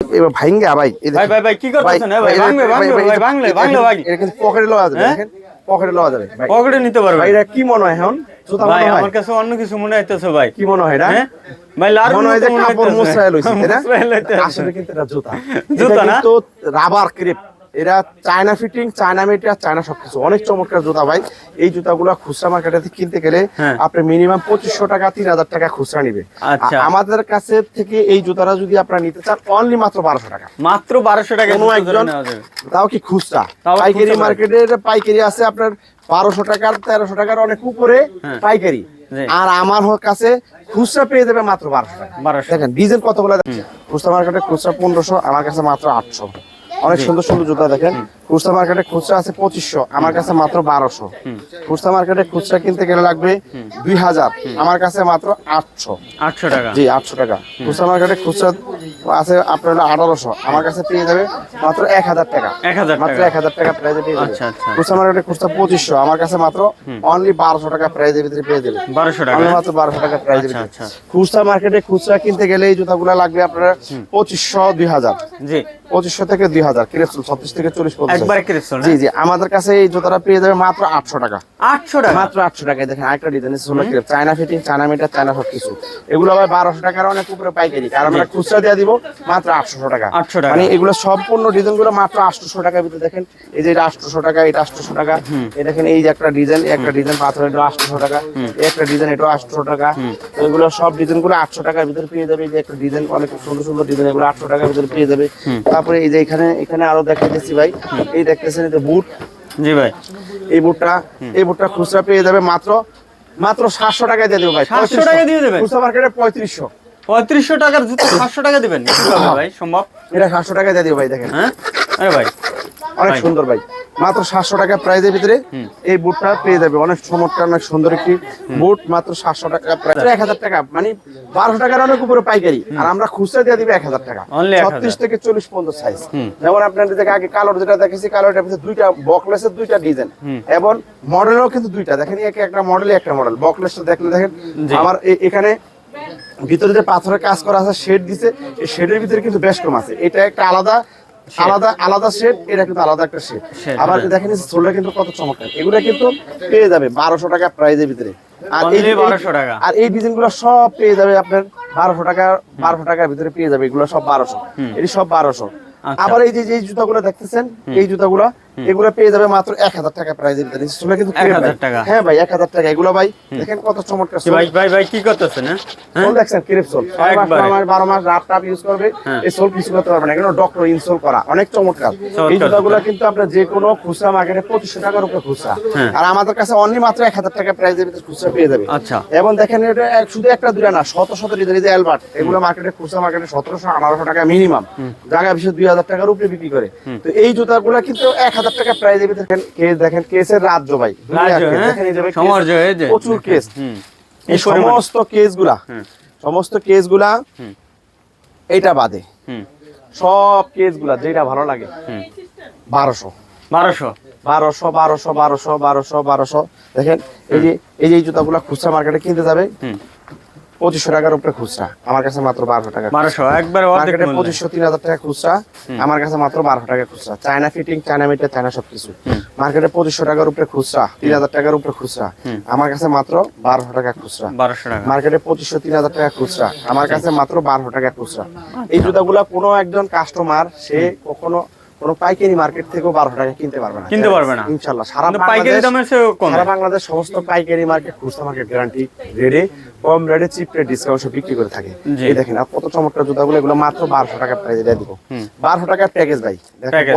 এবার ভাইঙ্গা ভাই ভাই ভাই ভাই কি করতেছেন? ভাই ভাঙবে ভাঙবে ভাই, ভাই ভাঙলে ভাঙলে ভাই। এটা কিন্তু পকেটে লওয়া যাবে হ্যাঁ? দেখেন পকেটে লওয়া যাবে পকেটে নিতে পারবে। ভাই এটা কি মনে হয় এখন? ভাই আমার কাছে অন্য কিছু মনে হইতেছে ভাই। কি মনে হয় হ্যাঁ? ভাই লার মনে হয় যে কাপড় মোছায় লইছে তাই না? আসলে কিন্তু এটা জুতা। জুতা না? রাবার ক্রেপ এরা China fitting China material China সবকিছু। অনেক চমৎকার জুতা ভাই। এই জুতাগুলো খুচরা মার্কেটে কিনতে গেলে হ্যাঁ। আপনি মিনিমাম পঁচিশশো টাকা তিন হাজার টাকা খুচরা নিবে। আচ্ছা। আমাদের কাছে থেকে এই জুতাটা যদি আপনারা নিতে চান অনলি মাত্র বারোশো টাকা। মাত্র বারোশো টাকা কোনো একজন তাও কি খুচরা? পাইকারি খুচরা। মার্কেটের পাইকারি আছে আপনার বারোশো টাকার তেরোশো টাকার অনেক উপরে হ্যাঁ। পাইকারি। আর আমার কাছে খুচরা পেয়ে যাবে মাত্র বারোশো টাকা। বারোশো। দেখেন ডিজেল কতগুলো খুচরা মার্কেটে খুচরা পনেরোশো আমার কাছে মাত্র আটশো। অনেক সুন্দর সুন্দর জুতা দেখেন। খুচরা মার্কেটে খুচরা আছে পঁচিশশো আমার কাছে মাত্র বারোশো। খুচরা মার্কেটে খুচরা কিনতে গেলে লাগবে দুই হাজার আমার কাছে মাত্র আটশো। আটশো টাকা। জি আটশো টাকা। খুচরা মার্কেটে খুচরা আছে আপনার আঠারোশো আমার কাছে পেয়ে যাবে মাত্র এক হাজার টাকা। এক হাজার মাত্র এক হাজার টাকা প্রাইজে পেয়ে যাবে। আচ্ছা, আচ্ছা। খুচরা মার্কেটে খুচরা পঁচিশশো আমার কাছে মাত্র অনলি বারোশো টাকা প্রাইজের ভিতরে পেয়ে যাবে। বারোশো টাকা। মাত্র বারোশো টাকা প্রাইজের আচ্ছা, ভিতরে। খুচরা মার্কেটে খুচরা কিনতে গেলে এই জুতাগুলো লাগবে আপনার পঁচিশশো দুই হাজার। জি। পঁচিশশো থেকে দুই হাজার ক্রেপসুল ছত্রিশ থেকে চল্লিশ পঞ্চাশ একবারে ক্রিপসল জি জি আমাদের কাছে এই জুতাটা পেয়ে যাবে মাত্র আটশো টাকা। আটশো টাকা? মাত্র আটশো টাকায় দেখেন আরেকটা design crepe China fitting China metre China সব কিছু এগুলো আবার বারোশো টাকার অনেক উপরে পাইকারি কারণ আমরা খুচরা দিয়ে দিব মাত্র আটশো টাকা। 800 টাকা। মানে এগুলো সম্পূর্ণ ডিজাইনগুলো মাত্র আটশোশো টাকার ভিতরে দেখেন এই যে এটা আটশোশো টাকা এটা আটশোশো টাকা এই দেখেন এই যে একটা ডিজাইন একটা ডিজাইন পাথর এটা আটশোশো টাকা একটা ডিজাইন এটা আটশো টাকা। এগুলো সব ডিজাইনগুলো আটশো টাকার ভিতরে পেয়ে যাবে এই যে একটা ডিজাইন অনেক সুন্দর সুন্দর ডিজাইন এগুলো আটশো টাকার ভিতরে পেয়ে যাবে। তারপরে এই যে এখানে এখানে আরও দেখাইতেছি ভাই। এই দেখতেছেন এই বুট। জি ভাই। এই বুটটা এই বুটটা খুচরা পেয়ে যাবে মাত্র মাত্র সাতশো টাকায় দিয়ে দেবো ভাই। 700 টাকায় দিয়ে দেবেন? খুচরা মার্কেটে পঁয়ত্রিশশো। পঁয়ত্রিশশো টাকার জুতো সাতশো টাকা দিবেন? ভাই সম্ভব? এটা সাতশো টাকায় দিয়ে দেবো ভাই দেখেন। হ্যাঁ? আরে ভাই। অনেক সুন্দর ভাই। মাত্র সাতশো টাকা প্রাইজের ভিতরে এই বুটটা পেয়ে যাবে। অনেক চমৎকার অনেক সুন্দর একটি বুট মাত্র সাতশো টাকা প্রাইস এক হাজার টাকা মানে বারোশো টাকার অনেক উপরে পাইকারি। আর আমরা খুচরা দিয়ে দিবে এক হাজার টাকা। ছত্রিশ থেকে চল্লিশ পর্যন্ত সাইজ যেমন আপনাদের দেখে আগে কালোর যেটা দেখেছি ভিতরে দুইটা বকলেসের দুইটা ডিজাইন এবং মডেলও কিন্তু দুইটা। দেখেন এক একটা মডেল একটা মডেল বকলেসটা দেখলে দেখেন আমার এখানে ভিতরে যে পাথরের কাজ করা আছে শেড দিছে এই শেডের ভিতরে কিন্তু বেশ কম আছে। এটা একটা আলাদা আলাদা আলাদা শেড এটা কিন্তু আলাদা একটা শেড আবার। দেখেন সোলটা কিন্তু কত চমৎকার। এগুলো কিন্তু পেয়ে যাবে বারোশো টাকা প্রাইজের ভিতরে। আর এই Only 1200 টাকা। আর এই ডিজাইনগুলো সব পেয়ে যাবে আপনার বারোশো টাকা বারোশো টাকার ভিতরে পেয়ে যাবে। এগুলো সব বারোশো। এটি সব বারোশো। আচ্ছা। আবার এই যে যে জুতাগুলো দেখতেছেন এই জুতাগুলো এগুলো পেয়ে যাবে মাত্র এক হাজার টাকা প্রাইজের ভিতরে। সোলে কিন্তু 1000 crepe ভাই। টাকা। হ্যাঁ ভাই এক হাজার টাকা। এগুলো ভাই দেখেন কত চমৎকার কি ভাই ভাই ভাই কি করতেছেন হ্যাঁ? হ্যাঁ? সোল দেখছেন ক্রিপ সোল বারো মাস রাফ টাপ ইউজ করবে। হ্যাঁ। এই সোল কিছু করতে পারবে না। ডক্টর ইনসোল করা। অনেক চমৎকার। এই জুতাগুলো কিন্তু আপনার যে কোনো খুচরা মার্কেটে পঁচিশশো টাকার উপরে খুচরা। আর আমাদের কাছে অনলি মাত্র এক হাজার টাকা প্রাইসের ভিতরে খুচরা পেয়ে যাবে। আচ্ছা। এবং দেখেন এটা শুধু একটা দুটা না শত শত এই যে অ্যালবার্ট এগুলো মার্কেটে খুচরা মার্কেটে সতেরোশো আঠারোশো টাকা মিনিমাম জায়গা বিশেষ দুই হাজার টাকার উপরে বিক্রি করে। তো এই জুতাগুলো কিন্তু এক হাজার টাকা প্রাইসের দেখেন কেস দেখেন কেসের রাজ্য ভাই। হ্যাঁ? প্রচুর কেস এই সমস্ত কেসগুলা। সমস্ত কেসগুলা। এইটা বাদে। সব কেসগুলা যেটা ভালো লাগে বারোশো। বারোশো? বারোশো বারোশো বারোশো বারোশো বারোশো। দেখেন এই যে এই যে জুতাগুলা খুচরা মার্কেটে কিনতে যাবে পঁচিশশো টাকার উপরে খুচরা। আমার কাছে মাত্র বারোশো টাকা বারোশো একবারে মার্কেটে পঁচিশশো তিন হাজার টাকা খুচরা। আমার কাছে মাত্র বারোশো টাকা খুচরা। China fitting China metre China সবকিছু। মার্কেটে পঁচিশশো টাকার উপরে খুচরা তিন হাজার টাকার উপরে খুচরা। আমার কাছে মাত্র বারোশো টাকা খুচরা। বারোশো টাকা। মার্কেটে পঁচিশশো তিন হাজার টাকা খুচরা। আমার কাছে মাত্র বারোশো টাকা খুচরা। এই জুতাগুলা কোনো একজন কাস্টমার সে কখনো কোনো পাইকারি মার্কেট থেকেও টাকা কিনতে পারবে না। কিনতে পারবে না। ইনশাল্লাহ সারা পাইকারি দামের সারা বাংলাদেশ সমস্ত পাইকারি মার্কেট খুচরা মার্কেট গ্যারান্টি রেডে কম রেটে চিপ রেট ডিসকাউন্ট বিক্রি করে থাকে। এই দেখেন আর কত চমৎকার জুতাগুলো এগুলো মাত্র বারোশো টাকা প্রাইজে দিয়ে দিব বারোশো টাকার প্যাকেজ ভাই।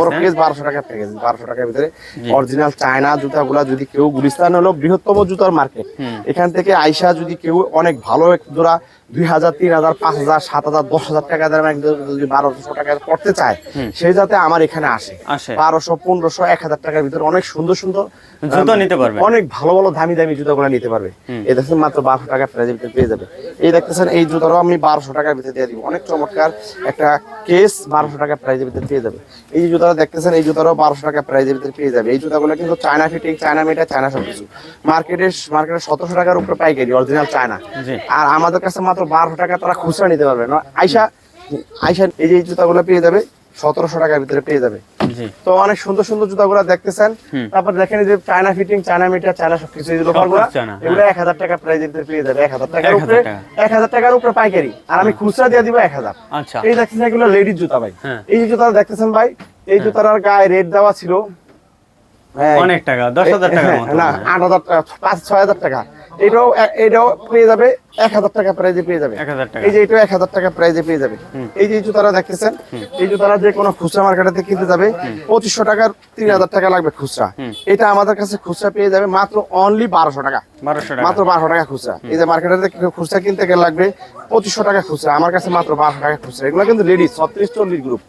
বড়? প্যাকেজ বারোশো টাকার প্যাকেজ বারোশো টাকার ভিতরে অরিজিনাল চায়না জুতাগুলা যদি কেউ গুলিস্তান হলো বৃহত্তম জুতার মার্কেট এখান থেকে আইসা যদি কেউ অনেক ভালো এক জোড়া দুই হাজার তিন হাজার পাঁচ হাজার সাত হাজার দশ হাজার টাকা দাম যদি বারোশো টাকা করতে চায় সে যাতে আমার এখানে আসে। বারোশো পনেরোশো এক হাজার টাকার ভিতরে অনেক সুন্দর সুন্দর জুতো নিতে পারবে। অনেক ভালো ভালো দামি দামি জুতাগুলো নিতে পারবে। এই দেখছেন মাত্র বারোশো টাকা প্রাইজের ভিতরে পেয়ে যাবে। এই দেখতেছেন এই জুতারও আমি বারোশো টাকার ভিতরে দিয়ে দিব। অনেক চমৎকার একটা কেস বারোশো টাকা প্রাইজের ভিতরে পেয়ে যাবে। এই যে জুতাটা দেখতেছেন এই জুতারও বারোশো টাকা প্রাইজের ভিতরে পেয়ে যাবে। এই জুতাগুলো কিন্তু চায়না ফিটিং চায়না মেটা চায়না সবকিছু। মার্কেটে মার্কেটে সতেরোশো টাকার উপরে পাইকারি অরিজিনাল চায়না আর আমাদের কাছে মাত্র বারোশো টাকা তারা খুচরা নিতে পারবে। না আইসা আইসেন এই যে জুতাগুলো পেয়ে যাবে সতেরোশো টাকার ভিতরে পেয়ে যাবে। তো অনেক সুন্দর সুন্দর জুতাগুলো দেখতেছেন। তারপর দেখেন যে China fitting China metre China সবকিছু লোফারগুলো হ্যাঁ। এগুলো এক হাজার টাকা প্রাইজের ভিতরে পেয়ে যাবে। এক হাজার টাকার উপরে এক হাজার টাকার উপরে পাইকারি। আর আমি খুচরা দিয়ে দিব এক হাজার। আচ্ছা। এই দেখতেছেন এগুলো লেডিস জুতা ভাই। হ্যাঁ। এই যে জুতা দেখতেছেন ভাই এই জুতার গায়ে রেট দেওয়া ছিল হ্যাঁ, অনেক টাকা দশ হাজার টাকা হ্যাঁ, না আট হাজার টাকা পাঁচ ছয় হাজার টাকা। এটাও এটাও পেয়ে যাবে এক হাজার টাকা প্রাইজে পেয়ে যাবে। এই যে এটা এক হাজার টাকা প্রাইজে পেয়ে যাবে। এই যে জুতারা দেখতেছেন এই জুতারা যে কোনো খুচরা মার্কেটে কিনতে যাবে পঁচিশশো টাকার তিন হাজার টাকা লাগবে খুচরা। এটা আমাদের কাছে খুচরা পেয়ে যাবে মাত্র অনলি বারোশো টাকা। মাত্র বারোশো টাকা খুচরা। এই যে মার্কেটে খুচরা কিনতে গেলে লাগবে পঁচিশশো টাকা খুচরা। আমার কাছে মাত্র বারোশো টাকা খুচরা। এগুলো কিন্তু রেডি ছত্রিশ চল্লিশ গ্রুপ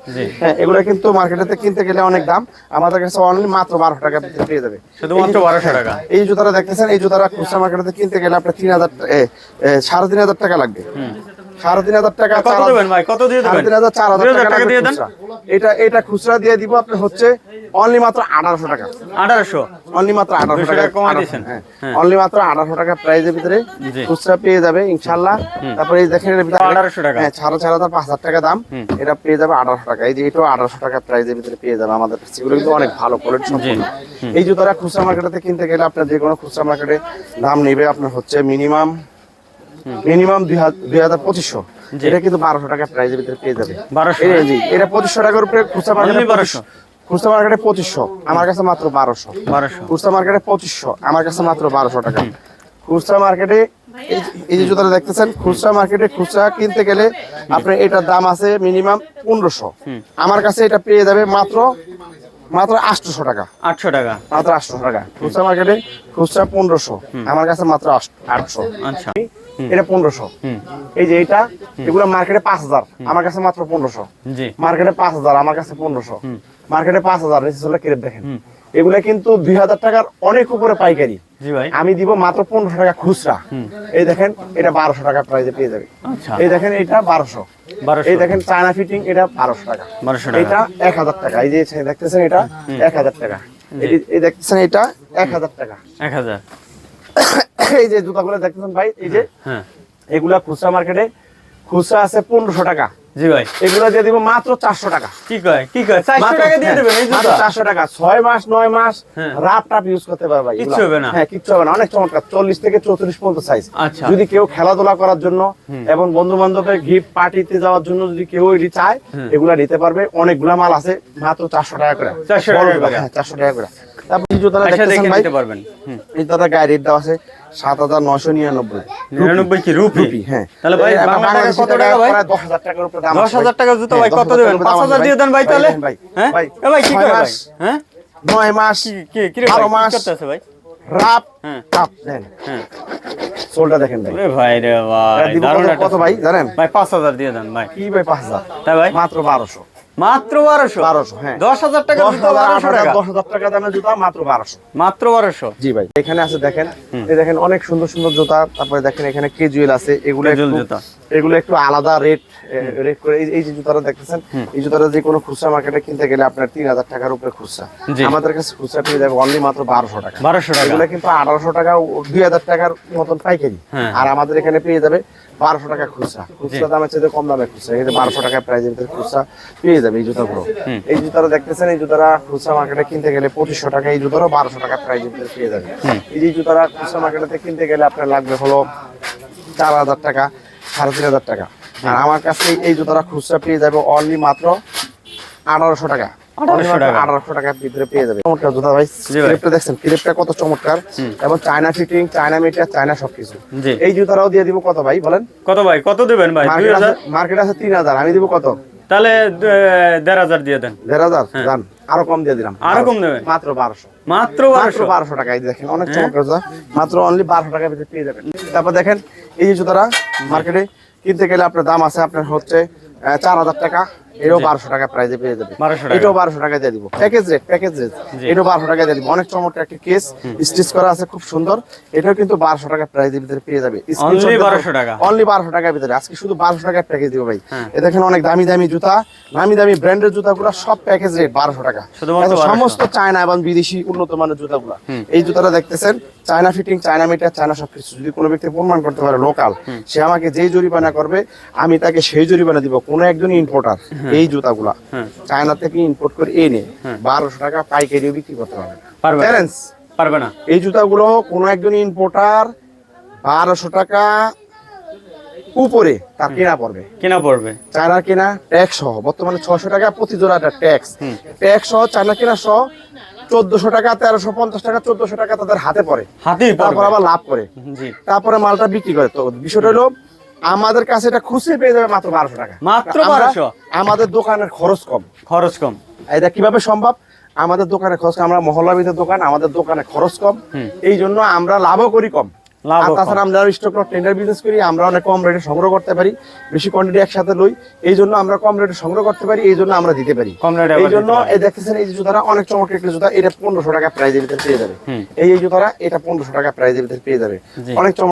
হ্যাঁ এগুলো কিন্তু মার্কেটে কিনতে গেলে অনেক দাম। আমাদের কাছে অনলি মাত্র বারোশো টাকা পেয়ে যাবে। শুধুমাত্র বারোশো টাকা। এই জুতারা দেখতেছেন এই জুতারা খুচরা মার্কেটে কিনতে গেলে আপনার তিন হাজার সাড়ে তিন হাজার টাকা লাগবে। সাড়ে তিন হাজার টাকা কত দেবেন ভাই? কত দিয়ে দেবেন? তিন হাজার চার হাজার টাকা টাকা দিয়ে দেন। এটা এটা খুচরা দিয়ে দিব আপনার হচ্ছে অনলি মাত্র আঠারোশো টাকা। আঠারোশো? অনলি মাত্র আঠারোশো টাকা টাকা দিয়েছেন? অনলি মাত্র আঠারোশো টাকা প্রাইজের ভিতরে খুচরা পেয়ে যাবে ইনশাল্লাহ তারপরে এই দেখেন এর ভিতরে 1800 টাকা। হ্যাঁ সাড়ে চার হাজার পাঁচ হাজার টাকা দাম। এটা পেয়ে যাবে আঠারোশো টাকা। এই যে এটাও আঠারোশো টাকা প্রাইজের ভিতরে পেয়ে যাবে আমাদের কাছে। এগুলো কিন্তু অনেক ভালো কোয়ালিটি সম্পূর্ণ এই জুতোটা খুচরা মার্কেটে কিনতে গেলে আপনার যে কোনো খুচরা মার্কেটে দাম নেবে আপনার হচ্ছে মিনিমাম মিনিমাম দুই হাজার পঁচিশশো। এটা কিন্তু বারোশো টাকা প্রাইজের ভিতরে পেয়ে যাবে। 1200 জি এটা পঁচিশশো টাকার উপরে খুচরা মার্কেটে 1200 খুচরা মার্কেটে পঁচিশশো। আমার কাছে মাত্র বারোশো। বারোশো। খুচরা মার্কেটে পঁচিশশো। আমার কাছে মাত্র বারোশো টাকা। খুচরা মার্কেটে এই- এই যে জুতাটা দেখতেছেন খুচরা মার্কেটে খুচরা কিনতে গেলে আপনার এটার দাম আছে মিনিমাম পনেরোশো। আমার কাছে এটা পেয়ে যাবে মাত্র মাত্র আটশোশো টাকা। আটশো টাকা। মাত্র আটশো টাকা। খুচরা মার্কেটে খুচরা পনেরোশো। আমার কাছে মাত্র আটশো। আচ্ছা। এটা পনেরোশো। এই যে এটা এগুলো মার্কেটে পাঁচ হাজার। আমার কাছে মাত্র পনেরোশো। মার্কেটে পাঁচ হাজার আমার কাছে পনেরোশো। মার্কেটে পাঁচ হাজার রেজিস্ট্রেশন দেখেন। এগুলা কিন্তু দুই হাজার টাকার অনেক উপরে পাইকারি। আমি দিব মাত্র পনেরোশো টাকা খুচরা। এই দেখেন এটা বারোশো টাকা প্রাইজে পেয়ে যাবে। আচ্ছা। এই দেখেন এটা বারোশো। এই দেখেন চায়না ফিটিং এটা বারোশো টাকা। এটা এক হাজার টাকা। এই যে দেখতেছেন এটা এক হাজার টাকা। এই- এই দেখতেছেন এটা এক হাজার টাকা। এক হাজার। এই যে জুতাগুলো দেখতেছেন ভাই এই যে হ্যাঁ এগুলা খুচরা মার্কেটে খুচরা আছে পনেরোশো টাকা। জি ভাই। এগুলো দিয়ে দিব মাত্র চারশো টাকা। কি কয় কি কয়? চারশো টাকা দিয়ে হ্যাঁ, দেবেন জুতা? 400 টাকা। ছয় মাস নয় মাস হ্যাঁ। রাপ টাপ ইউজ করতে পারবে ভাই, কিচ্ছু হবে না। হ্যাঁ কিচ্ছু হবে না। অনেক চমৎকার। চল্লিশ থেকে চৌত্রিশ পর্যন্ত সাইজ আচ্ছা। যদি কেউ খেলাধুলা করার জন্য এবং বন্ধু বান্ধবের গিফট পার্টিতে যাওয়ার জন্য যদি কেউ এটি চায় এগুলা নিতে পারবে। অনেকগুলা মাল আছে মাত্র চারশো টাকা করে। 400 টাকা করে। জুতা, হ্যাঁ চারশো টাকা করে। তারপর এই জুতাটা আচ্ছা দেখতেছেন দেখে ভাই পারবেন। এই জুতাটা গায়ে রেট দেওয়া আছে সাত হাজার নয়শো নিরানব্বই। নিরানব্বই কি রুপি? রুপি হ্যাঁ। তাহলে ভাই বাংলাদেশি কত টাকা? ভাই? দশ হাজার টাকার উপরে দাম দশ আছে হাজার টাকা জুতো হ্যাঁ, ভাই কত হাজার দেবেন? পাঁচ হাজার দিয়ে দেন ভাই তাহলে। ভাই হ্যাঁ? ভাই। ভাই কি করে ভাই? হ্যাঁ? নয় মাস কি কি বারো মাস। করতেছে ভাই? রাপ হ্যাঁ। কাপ দেন। হ্যাঁ। সোলটা দেখেন ভাই। ভাই রে ভাই দারুণ কত- কত ভাই জানেন? ভাই পাঁচ হাজার দিয়ে দেন ভাই। কি ভাই পাঁচ হাজার? তাই ভাই? মাত্র বারোশো। মাত্র বারোশো? বারোশো হ্যাঁ। দশ হাজার টাকা? দশ হাজার টাকা দামের জুতা মাত্র বারোশো। মাত্র বারোশো? জি ভাই এখানে আছে দেখেন এই দেখেন অনেক সুন্দর সুন্দর জুতা তারপরে দেখেন এখানে কেজুয়েল আছে এগুলো জুতা। এগুলো একটু আলাদা রেট রেট করে এই- এই যে জুতাটা দেখতেছেন এই জুতাটা যে কোনো খুচরা মার্কেটে কিনতে গেলে আপনার তিন হাজার টাকার উপরে খুচরা। আমাদের কাছে খুচরা পেয়ে যাবে অনলি মাত্র বারোশো টাকা। বারোশো টাকা। এগুলো কিন্তু আঠারোশো টাকা দুই হাজার টাকার মতন পাইকারি। হ্যাঁ। আর আমাদের এখানে পেয়ে যাবে বারোশো টাকা খুচরা। খুচরা দামের চাইতে কম দামে খুচরা। এই বারোশো টাকা প্রাইজের ভিতরে খুচরা পেয়ে যাবে এই জুতাগুলো। এই জুতারা দেখতেছেন এই জুতারা খুচরা মার্কেটে কিনতে গেলে পঁচিশশো টাকা এই জুতারও বারোশো টাকা প্রাইজের ভিতরে পেয়ে যাবে। এই যে জুতারা খুচরা মার্কেটে কিনতে গেলে আপনার লাগবে হলো চার হাজার টাকা সাড়ে তিন হাজার টাকা। আর আমার কাছে এই জুতারা খুচরা পেয়ে যাবে অনলি মাত্র আঠারোশো টাকা। আঠারোশো টাকার ভিতরে পেয়ে যাবে। চমৎকার জুতা ভাই। জি দেখছেন? ক্লিপটা কত চমৎকার। এবং China fitting China metre China সবকিছু। এই জুতারাও দিয়ে দিব কত ভাই বলেন? কত ভাই? কত দেবেন ভাই? মার্কেট আছে তিন হাজার। আমি দিব কত? তাহলে দেড় হাজার দিয়ে দেন। দেড় হাজার? জান। আরও কম দিয়ে দিলাম। আরও কম দেবে? মাত্র বারোশো। মাত্র মাত্র বারোশো? বারোশো টাকা দেখেন অনেক হ্যাঁ? চমৎকার জুতা। মাত্র অনলি বারোশো টাকার ভিতরে পেয়ে যাবেন। তারপর দেখেন এই যে জুতারা মার্কেটে কিনতে গেলে আপনার দাম আছে আপনার হচ্ছে চার হাজার টাকা। এটাও বারোশো টাকা প্রাইজে পেয়ে যাবে। এটাও বারোশো টাকা দিয়ে দিব। প্যাকেজ রেট প্যাকেজ রেট এটাও বারোশো টাকা দিয়ে দিব। অনেক চমৎকার একটা কেস স্টিচ করা আছে খুব সুন্দর। এটাও কিন্তু বারোশো টাকা প্রাইজের ভিতরে পেয়ে যাবে। Only 1200 টাকা। অনলি বারোশো টাকার ভিতরে। আজকে শুধু বারোশো টাকার প্যাকেজ দিব ভাই। হ্যাঁ। এ দেখেন অনেক দামি দামি জুতা। নামি দামি ব্র্যান্ডের জুতাগুলো সব প্যাকেজ রেট বারোশো টাকা। 1200 সমস্ত চায়না এবং বিদেশি উন্নত মানের জুতাগুলো। এই জুতাটা দেখতেছেন China fitting China metre China সবকিছু। যদি কোনো ব্যক্তি প্রমাণ করতে পারে লোকাল সে আমাকে যেই জরিমানা করবে আমি তাকে সেই জরিমানা দিব কোনো একজন ইম্পোর্টার এই জুতাগুলা হ্যাঁ। চায়না থেকে ইম্পোর্ট করে এনে বারোশো টাকা পাইকারি বিক্রি করতে পারবে পারবে না। চ্যালেঞ্জ পারবে না। এই জুতাগুলো কোনো একজন ইম্পোর্টার বারোশো টাকা উপরে তার কেনা পড়বে। কেনা পড়বে। চায়নার কেনা ট্যাক্স সহ। বর্তমানে ছশো টাকা প্রতি জোড়া ট্যাক্স ট্যাক্স সহ চায়না কেনা সহ চোদ্দশো টাকা তেরোশো পঞ্চাশ টাকা চোদ্দশো টাকা তাদের হাতে পড়ে। হাতেই তারপর আবার লাভ করে। তারপরে মালটা বিক্রি করে। তো বিষয়টা হলো আমাদের কাছে এটা খুচরে পেয়ে যাবে মাত্র বারোশো টাকা। মাত্র 1200? আমাদের দোকানের খরচ কম। খরচ কম। এটা কীভাবে সম্ভব? আমাদের দোকানে খরচ কম। আমরা মহল্লা ভিতরে দোকান আমাদের দোকানে খরচ কম। এই জন্য আমরা লাভও করি কম। আর তাছাড়া আমরা স্টক লট টেন্ডার বিজনেস করি আমরা অনেক কম রেটে সংগ্রহ করতে পারি বেশি কোয়ান্টিটি একসাথে লই এই জন্য আমরা কম রেটে সংগ্রহ করতে পারি এই জন্য আমরা দিতে পারি। এই জন্য এই দেখতেছেন এই জুতাটা অনেক চমৎকার একটা জুতা এটা পনেরোশো টাকা প্রাইজের ভিতরে পেয়ে যাবে। এই জুতাটা এটা পনেরোশো টাকা প্রাইজের ভিতরে পেয়ে যাবে। অনেক